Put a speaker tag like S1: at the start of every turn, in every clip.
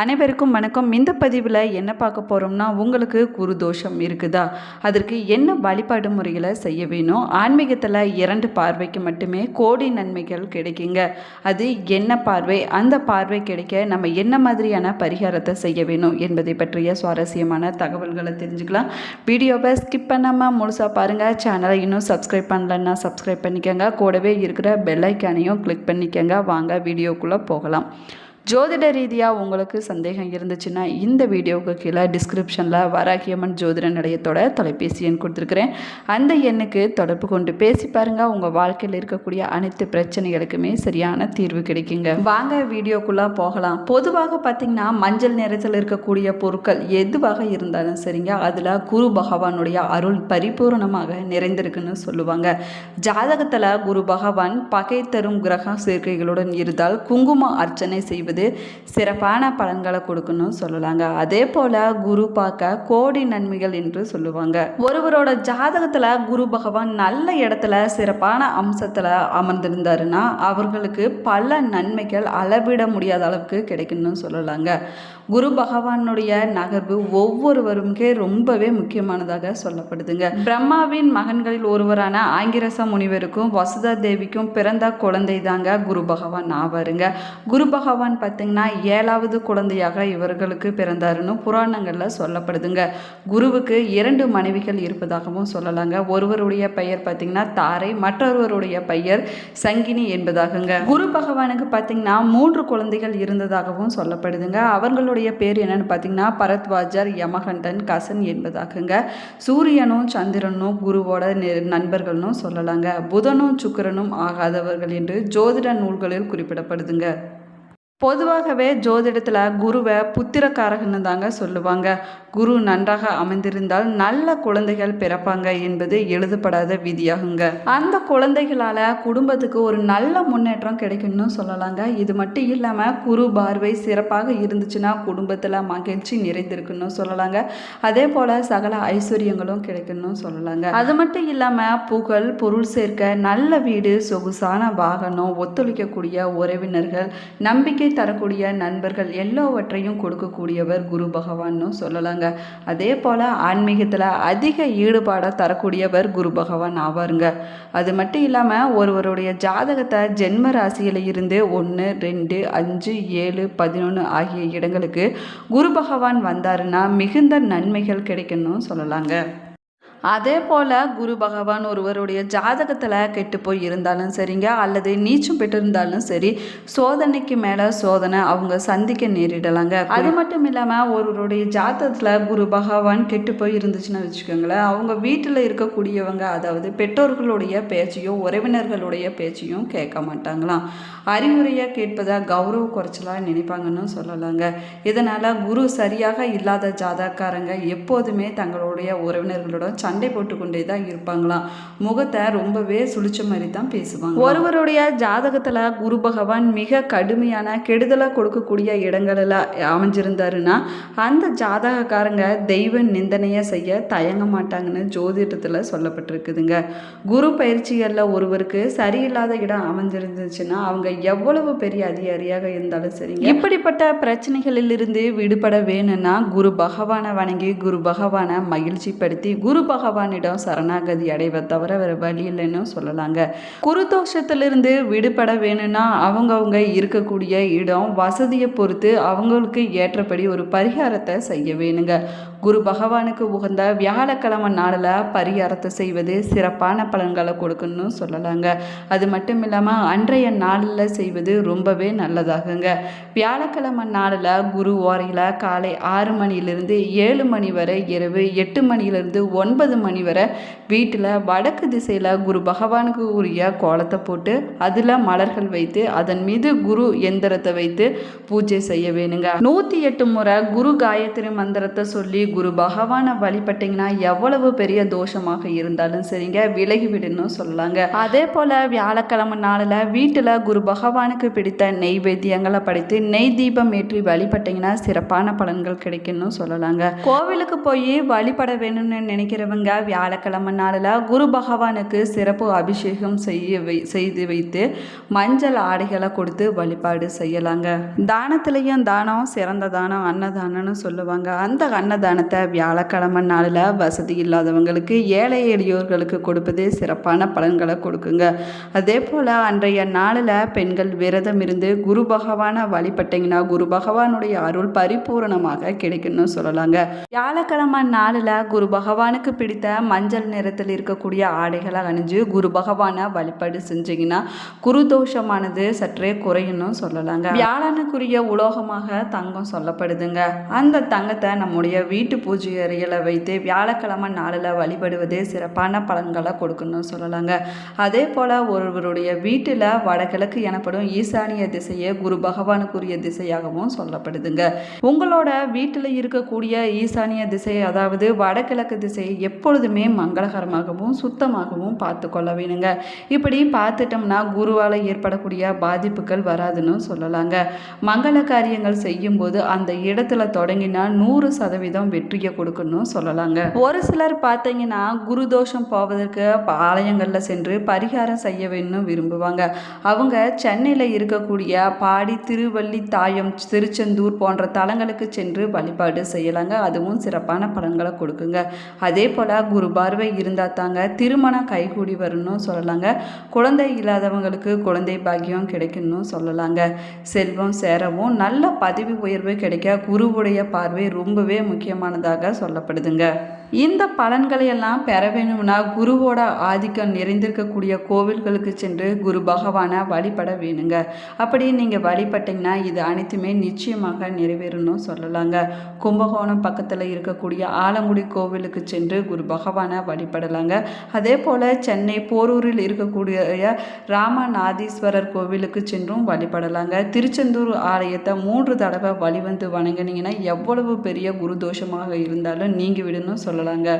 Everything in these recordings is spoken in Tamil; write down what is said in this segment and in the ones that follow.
S1: அனைவருக்கும் வணக்கம். இந்த பதிவில் என்ன பார்க்க போகிறோம்னா உங்களுக்கு குரு தோஷம் இருக்குதா? அதற்கு என்ன வழிபாடு முறைகளை செய்ய வேணும்? ஆன்மீகத்தில் இரண்டு பார்வைக்கு மட்டுமே கோடி நன்மைகள் கிடைக்குங்க. அது என்ன பார்வை? அந்த பார்வை கிடைக்க நம்ம என்ன மாதிரியான பரிகாரத்தை செய்ய வேணும் என்பதை பற்றிய சுவாரஸ்யமான தகவல்களை தெரிஞ்சுக்கலாம். வீடியோவை ஸ்கிப் பண்ணாமல் முழுசாக பாருங்கள் சேனலை இன்னும் சப்ஸ்கிரைப் பண்ணலன்னா சப்ஸ்கிரைப் பண்ணிக்கோங்க. கூடவே இருக்கிற பெல் ஐக்கானையும் கிளிக் பண்ணிக்கோங்க. வாங்க வீடியோக்குள்ளே போகலாம். ஜோதிட ரீதியாக உங்களுக்கு சந்தேகம் இருந்துச்சுன்னா இந்த வீடியோவுக்கு கீழே டிஸ்கிரிப்ஷனில் வராகியம்மன் ஜோதிட நிலையத்தோட தொலைபேசி எண் கொடுத்துருக்குறேன். அந்த எண்ணுக்கு தொடர்பு கொண்டு பேசி பாருங்கள் உங்கள் வாழ்க்கையில் இருக்கக்கூடிய அனைத்து பிரச்சனைகளுக்குமே சரியான தீர்வு கிடைக்குங்க. வாங்க வீடியோக்குள்ளே போகலாம். பொதுவாக பார்த்திங்கன்னா மஞ்சள் நிறத்தில் இருக்கக்கூடிய பொருட்கள் எதுவாக இருந்தாலும் சரிங்க அதில் குரு பகவானுடைய அருள் பரிபூரணமாக நிறைந்திருக்குன்னு சொல்லுவாங்க. ஜாதகத்தில் குரு பகவான் பகை தரும் கிரக சேர்க்கைகளுடன் இருந்தால் குங்கும அர்ச்சனை செய்வது சிறப்பான பலன்களை கொடுக்கணும்னு சொல்லலாங்க. அதே போல் குரு பார்க்க கோடி நன்மைகள் என்று சொல்லுவாங்க. ஒருவரோட ஜாதகத்தில் குரு பகவான் நல்ல இடத்துல சிறப்பான அம்சத்தில் அமர்ந்திருந்தாருன்னா அவர்களுக்கு பல நன்மைகள் அளவிட முடியாத அளவுக்கு கிடைக்கணும்னு சொல்லலாங்க. குரு பகவானுடைய நகர்வு ஒவ்வொருவருக்கே ரொம்பவே முக்கியமானதாக சொல்லப்படுதுங்க. பிரம்மாவின் மகன்களில் ஒருவரான ஆங்கிரச முனிவருக்கும் வசுதா தேவிக்கும் பிறந்த குழந்தை தாங்க குரு பகவான் ஆவாருங்க. குரு பகவான் பார்த்தீங்கன்னா ஏழாவது குழந்தையாக இவர்களுக்கு பிறந்தாருன்னு புராணங்களில் சொல்லப்படுதுங்க. குருவுக்கு இரண்டு மனைவிகள் இருப்பதாகவும் சொல்லலாங்க. ஒருவருடைய பெயர் பார்த்தீங்கன்னா தாரை மற்றொருவருடைய பெயர் சங்கினி என்பதாகுங்க. குரு பகவானுக்கு பார்த்தீங்கன்னா மூன்று குழந்தைகள் இருந்ததாகவும் சொல்லப்படுதுங்க. அவர்களுடைய பேர் என்னன்னு பார்த்தீங்கன்னா பரத்வாஜர் யமகண்டன் கசன் என்பதாகுங்க சூரியனும் சந்திரனும் குருவோட நெ- நண்பர்கள்னும் சொல்லலாங்க. புதனும் சுக்கிரனும் ஆகாதவர்கள் என்று ஜோதிட நூல்களில் குறிப்பிடப்படுதுங்க. பொதுவாகவே ஜோதிடத்தில் குருவை புத்திரக்காரகன்னு தாங்க சொல்லுவாங்க. குரு நன்றாக அமைந்திருந்தால் நல்ல குழந்தைகள் பிறப்பாங்க என்பது எழுதப்படாத விதியாகுங்க. அந்த குழந்தைகளால் குடும்பத்துக்கு ஒரு நல்ல முன்னேற்றம் கிடைக்கும்னு சொல்லலாங்க. இது மட்டும் இல்லாமல் குரு பார்வை சிறப்பாக இருந்துச்சுன்னா குடும்பத்தில் மகிழ்ச்சி நிறைந்திருக்குன்னு சொல்லலாங்க. அதே போல் சகல ஐஸ்வர்யங்களும் கிடைக்கும்னு சொல்லலாங்க. அது மட்டும் இல்லாமல் புகழ் பொருள் சேர்க்க நல்ல வீடு சொகுசான வாகனம் ஒத்துழைக்கக்கூடிய உறவினர்கள் நம்பிக்கை தரக்கூடிய நண்பர்கள் எல்லாவற்றையும் கொடுக்கக்கூடியவர் குரு பகவான்னு சொல்லலாங்க. அதே போல் ஆன்மீகத்தில் அதிக ஈடுபாடை தரக்கூடியவர் குரு பகவான் ஆவாருங்க. அது மட்டும் இல்லாமல் ஒருவருடைய ஜாதகத்தை ஜென்ம ராசியில் இருந்து ஒன்று ரெண்டு அஞ்சு ஏழு பதினொன்று ஆகிய இடங்களுக்கு குரு பகவான் வந்தாருன்னா மிகுந்த நன்மைகள் கிடைக்கணும் சொல்லலாங்க. அதே போல் குரு பகவான் ஒருவருடைய ஜாதகத்தில் கெட்டு போய் இருந்தாலும் சரிங்க அல்லது நீச்சம் பெற்றிருந்தாலும் சரி சோதனைக்கு மேலே சோதனை அவங்க சந்திக்க நேரிடலாங்க. அது மட்டும் இல்லாமல் ஒருவருடைய ஜாதகத்தில் குரு பகவான் கெட்டு போய் இருந்துச்சுன்னு வச்சுக்கோங்களேன் அவங்க வீட்டில் இருக்கக்கூடியவங்க அதாவது பெற்றோர்களுடைய பேச்சையும் உறவினர்களுடைய பேச்சையும் கேட்க மாட்டாங்களாம். அறிவுரையாக கேட்பதை கௌரவ குறைச்சலாக நினைப்பாங்கன்னு சொல்லலாங்க. இதனால் குரு சரியாக இல்லாத ஜாதகக்காரங்க எப்போதுமே தங்களுடைய உறவினர்களோட சண்டை போட்டுக்கொண்டே தான் இருப்பாங்களாம். முகத்தை ரொம்பவே சுழிச்ச மாதிரி தான் பேசுவாங்க ஒருவருடைய ஜாதகத்தில் குரு பகவான் மிக கடுமையான கெடுதலை கொடுக்கக்கூடிய இடங்களில் அமைஞ்சிருந்தாருன்னா அந்த ஜாதகக்காரங்க தெய்வ நிந்தனையை செய்ய தயங்க மாட்டாங்கன்னு ஜோதிடத்தில் சொல்லப்பட்டிருக்குதுங்க. குரு பயிற்சிகளில் ஒருவருக்கு சரியில்லாத இடம் அமைஞ்சிருந்துச்சுன்னா அவங்க எவ்வளவு பெரிய அதிகாரியாக இருந்தாலும் சரிங்க. இப்படிப்பட்ட பிரச்சனைகளிலிருந்து விடுபட வேணும்னா குரு பகவானை வணங்கி குரு பகவானை மகிழ்ச்சிப்படுத்தி குரு பகவானிடம் சரணாகதி அடைவதை தவிர வேறு வழி இல்லைன்னு சொல்லலாங்க. குருதோஷத்திலிருந்து விடுபட வேணும்னா அவங்கவுங்க இருக்கக்கூடிய இடம் வசதியை பொறுத்து அவங்களுக்கு ஏற்றபடி ஒரு பரிகாரத்தை செய்ய வேணுங்க. குரு பகவானுக்கு உகந்த வியாழக்கிழமை நாளில் பரிகாரத்தை செய்வது சிறப்பான பலன்களை கொடுக்கணும்னு சொல்லலாங்க. அது மட்டும் இல்லாமல் அன்றைய நாளில் செய்வது ரொம்பவே நல்லதாகுங்க. வியாழக்கிழமை நாளில் குரு ஓரையில் காலை ஆறு மணியிலிருந்து ஏழு மணி வரை இரவு எட்டு மணியிலிருந்து ஒன்பது மணி வரை வீட்டில் வடக்கு திசையில் குரு பகவானுக்கு உரிய கோலத்தை போட்டு அதில் மலர்கள் வைத்து அதன் மீது குரு எந்திரத்தை வைத்து பூஜை செய்ய வேணுங்க. நூற்றி எட்டு முறை குரு காயத்ரி மந்திரத்தை சொல்லி குரு பகவானை வழிபட்டீங்கன்னா எவ்வளவு பெரிய தோஷமாக இருந்தாலும் சரிங்க விலகி விடணும் சொல்லலாங்க. அதே போல் வியாழக்கிழமை நாளில் வீட்டில் குரு பகவானுக்கு பிடித்த நெய்வேத்தியங்களை படைத்து நெய் தீபம் ஏற்றி வழிபட்டீங்கன்னா சிறப்பான பலன்கள் கிடைக்கும்னு சொல்லலாங்க. கோவிலுக்கு போய் வழிபட வேணும்னு நினைக்கிறவங்க வியாழக்கிழமை நாளில் குரு பகவானுக்கு சிறப்பு அபிஷேகம் செய்ய வை செய்து வைத்து மஞ்சள் ஆடைகளை கொடுத்து வழிபாடு செய்யலாங்க. தானத்திலையும் தானம் சிறந்த தானம் அன்னதானம்னு சொல்லுவாங்க. அந்த அன்னதானம் அன்னதானத்தை வியாழக்கிழமை நாளில் வசதி இல்லாதவங்களுக்கு ஏழை எளியோர்களுக்கு கொடுப்பது சிறப்பான பலன்களை கொடுக்குங்க. அதே போல் அன்றைய நாளில் பெண்கள் விரதம் இருந்து குரு பகவானை வழிபட்டிங்கன்னா குரு பகவானுடைய அருள் பரிபூரணமாக கிடைக்கும்னு சொல்லலாங்க. வியாழக்கிழமை நாளில் குரு பகவானுக்கு பிடித்த மஞ்சள் நிறத்தில் இருக்கக்கூடிய ஆடைகளை அணிஞ்சு குரு பகவானை வழிபாடு செஞ்சிங்கன்னா குரு தோஷமானது சற்றே குறையும்னு சொல்லலாங்க. வியாழனுக்குரிய உலோகமாக தங்கம் சொல்லப்படுதுங்க. அந்த தங்கத்தை நம்முடைய வீட்டு வீட்டு பூஜை அறையில் வைத்து வியாழக்கிழமை நாளில் வழிபடுவது சிறப்பான பலன்களை கொடுக்கணும்னு சொல்லலாங்க. அதே போல் ஒருவருடைய வீட்டில் வடகிழக்கு எனப்படும் ஈசானிய திசையை குரு பகவானுக்குரிய திசையாகவும் சொல்லப்படுதுங்க. உங்களோட வீட்டில் இருக்கக்கூடிய ஈசானிய திசை அதாவது வடகிழக்கு திசையை எப்பொழுதுமே மங்களகரமாகவும் சுத்தமாகவும் பார்த்து கொள்ள வேணுங்க. இப்படி பார்த்துட்டோம்னா குருவால் ஏற்படக்கூடிய பாதிப்புகள் வராதுன்னு சொல்லலாங்க. மங்கள காரியங்கள் செய்யும்போது அந்த இடத்துல தொடங்கினா நூறு சதவீதம் வெற்றியை கொடுக்கணும் சொல்லலாங்க. ஒரு சிலர் பார்த்தீங்கன்னா குரு தோஷம் போவதற்கு ஆலயங்களில் சென்று பரிகாரம் செய்ய வேணும்னு விரும்புவாங்க. அவங்க சென்னையில் இருக்கக்கூடிய பாடி திருவள்ளி தாயம் திருச்செந்தூர் போன்ற தலங்களுக்கு சென்று வழிபாடு செய்யலாங்க. அதுவும் சிறப்பான பலன்களை கொடுக்குங்க. அதே போல் குரு பார்வை இருந்தால் தாங்க திருமணம் கைகூடி வரணும்னு சொல்லலாங்க. குழந்தை இல்லாதவங்களுக்கு குழந்தை பாக்கியம் கிடைக்கணும்னு சொல்லலாங்க. செல்வம் சேரவும் நல்ல பதவி உயர்வு கிடைக்க குருவுடைய பார்வை ரொம்பவே முக்கியமானதாக சொல்லப்படுதுங்க. இந்த பலன்களையெல்லாம் பெற வேணும்னா குருவோட ஆதிக்கம் நிறைந்திருக்கக்கூடிய கோவில்களுக்கு சென்று குரு பகவானை வழிபட வேணுங்க. அப்படி நீங்கள் வழிபட்டிங்கன்னா இது அனைத்துமே நிச்சயமாக நிறைவேறணும் சொல்லலாங்க. கும்பகோணம் பக்கத்தில் இருக்கக்கூடிய ஆலங்குடி கோவிலுக்கு சென்று குரு பகவானை வழிபடலாங்க. அதே போல் சென்னை போரூரில் இருக்கக்கூடிய ராமநாதீஸ்வரர் கோவிலுக்கு சென்றும் வழிபடலாங்க. திருச்செந்தூர் ஆலயத்தை மூன்று தடவை வழிவந்து வணங்கினீங்கன்னா எவ்வளவு பெரிய குரு தோஷமாக இருந்தாலும் நீங்கி விடணும் சொல்லலாங்க.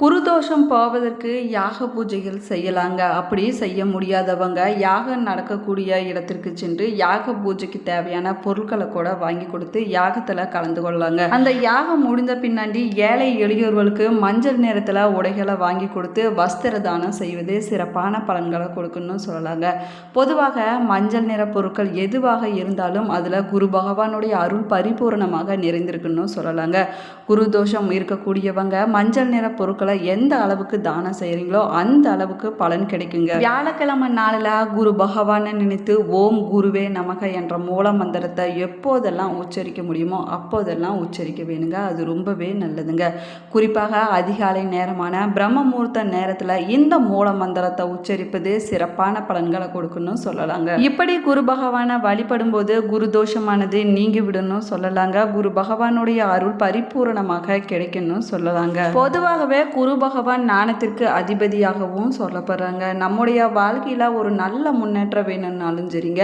S1: குருதோஷம் போவதற்கு யாக பூஜைகள் செய்யலாங்க. அப்படி செய்ய முடியாதவங்க யாகம் நடக்கக்கூடிய இடத்திற்கு சென்று யாக பூஜைக்கு தேவையான பொருட்களை கூட வாங்கி கொடுத்து யாகத்தில் கலந்து கொள்ளலாங்க. அந்த யாகம் முடிந்த பின்னாடி ஏழை எளியோர்களுக்கு மஞ்சள் நிறத்தில் உடைகளை வாங்கி கொடுத்து வஸ்திர தானம் செய்வது சிறப்பான பலன்களை கொடுக்கணும்னு சொல்லலாங்க. பொதுவாக மஞ்சள் நிற பொருட்கள் எதுவாக இருந்தாலும் அதில் குரு பகவானுடைய அருள் பரிபூரணமாக நிறைந்திருக்குன்னு சொல்லலாங்க. குரு தோஷம் இருக்கக்கூடியவங்க மஞ்சள் நிற பொருட்கள் எந்த அளவுக்கு தானம் செய்கிறீங்களோ அந்த அளவுக்கு பலன் கிடைக்குங்க. வியாழக்கிழமை நாளில் குரு பகவானை நினைத்து ஓம் குருவே நமக என்ற மூல மந்திரத்தை எப்போதெல்லாம் உச்சரிக்க முடியுமோ அப்போதெல்லாம் உச்சரிக்க வேணுங்க. அது ரொம்பவே நல்லதுங்க. குறிப்பாக அதிகாலை நேரமான பிரம்ம முகூர்த்த நேரத்தில் இந்த மூல மந்திரத்தை உச்சரிப்பது சிறப்பான பலன்களை கொடுக்கணும் சொல்லலாங்க. இப்படி குரு பகவானை வழிபடும் போது குரு தோஷமானது நீங்கி விடணும் சொல்லலாங்க. குரு பகவானுடைய அருள் பரிபூரணமாக கிடைக்கணும் சொல்லலாங்க. பொதுவாகவே குரு பகவான் ஞானத்திற்கு அதிபதியாகவும் சொல்லப்படுறாங்க. நம்முடைய வாழ்க்கையில் ஒரு நல்ல முன்னேற்றம் வேணும்னாலும் சரிங்க.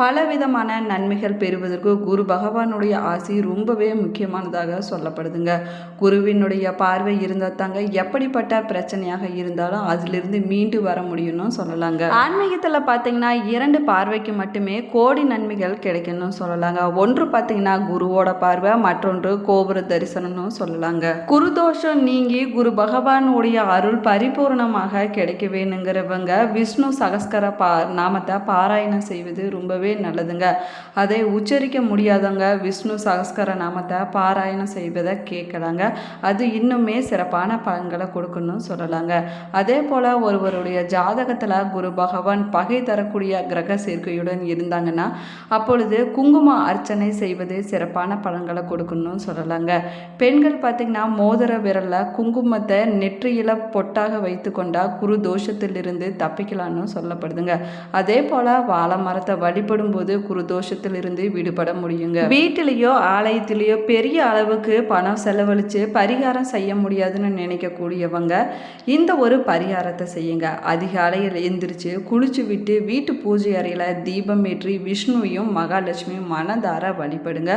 S1: பல விதமான நன்மைகள் பெறுவதற்கு குரு பகவானுடைய ஆசை ரொம்பவே முக்கியமானதாக சொல்லப்படுதுங்க. குருவினுடைய பார்வை இருந்தால் தாங்க எப்படிப்பட்ட பிரச்சனையாக இருந்தாலும் அதிலிருந்து மீண்டு வர முடியும்னு சொல்லலாங்க. ஆன்மீகத்தில் பார்த்தீங்கன்னா இரண்டு பார்வைக்கு மட்டுமே கோடி நன்மைகள் கிடைக்கணும்னு சொல்லலாங்க. ஒன்று பார்த்தீங்கன்னா குருவோட பார்வை மற்றொன்று கோபுர தரிசனம்னு சொல்லலாங்க. குரு தோஷம் நீங்கி குரு பகவானுடைய அருள் பரிபூர்ணமாக கிடைக்க வேணுங்கிறவங்க விஷ்ணு சகஸ்கர பா நாமத்தை பாராயணம் செய்வது ரொம்பவே நல்லதுங்க. அதை உச்சரிக்க முடியாதவங்க விஷ்ணு சகஸ்கர நாமத்தை பாராயணம் செய்வதை கேட்கலாங்க. அது இன்னுமே சிறப்பான பலன்களை கொடுக்கணும்னு சொல்லலாங்க. அதே போல் ஒருவருடைய ஜாதகத்தில் குரு பகவான் பகை தரக்கூடிய கிரக சேர்க்கையுடன் இருந்தாங்கன்னா அப்பொழுது குங்கும அர்ச்சனை செய்வது சிறப்பான பலன்களை கொடுக்கணும்னு சொல்லலாங்க. பெண்கள் பார்த்திங்கன்னா மோதிர விரலில் குங்குமத்தை நெற்றியில பொட்டாக வைத்து கொண்டா குரு தோஷத்திலிருந்து தப்பிக்கலான்னு சொல்லப்படுதுங்க. அதே போல் வாழை மரத்தை வழிபடும் போது குரு தோஷத்திலிருந்து விடுபட முடியுங்க. வீட்டிலேயோ ஆலயத்திலேயோ பெரிய அளவுக்கு பணம் செலவழித்து பரிகாரம் செய்ய முடியாதுன்னு நினைக்கக்கூடியவங்க இந்த ஒரு பரிகாரத்தை செய்யுங்க. அதிகாலையில் எந்திரிச்சு குளிச்சு விட்டு வீட்டு பூஜை அறையில் தீபம் ஏற்றி விஷ்ணுவையும் மகாலட்சுமியும் மனதார வழிபடுங்க.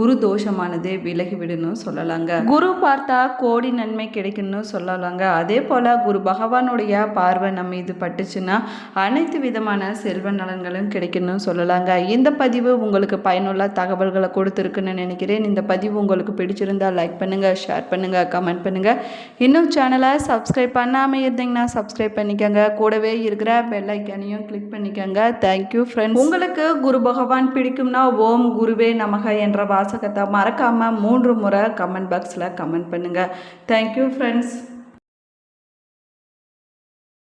S1: குரு தோஷமானது விலகி சொல்லலாங்க. குரு பார்த்தா கோடி நன்மை கிடைக்கும்னு சொல்லலாங்க. அதே போல் குரு பகவானுடைய பார்வை நம்ம இது பட்டுச்சுன்னா அனைத்து விதமான செல்வ நலன்களும் கிடைக்குன்னு சொல்லலாங்க. இந்த பதிவு உங்களுக்கு பயனுள்ள தகவல்களை கொடுத்துருக்குன்னு நினைக்கிறேன். இந்த பதிவு உங்களுக்கு பிடிச்சிருந்தா லைக் பண்ணுங்கள் ஷேர் பண்ணுங்கள் கமெண்ட் பண்ணுங்கள் இன்னும் சேனலை சப்ஸ்கிரைப் பண்ணாமல் இருந்தீங்கன்னா சப்ஸ்கிரைப் பண்ணிக்கோங்க. கூடவே இருக்கிற பெல் ஐக்கானையும் கிளிக் பண்ணிக்கோங்க. தேங்க்யூ ஃப்ரெண்ட்ஸ் உங்களுக்கு குரு பகவான் பிடிக்கும்னா ஓம் குருவே நமக என்ற வாசகத்தை மறக்காமல் மூன்று முறை கமெண்ட் பாக்ஸில் கமெண்ட் பண்ணுங்கள் தேங்க்யூ ஃப்ரெண்ட்ஸ்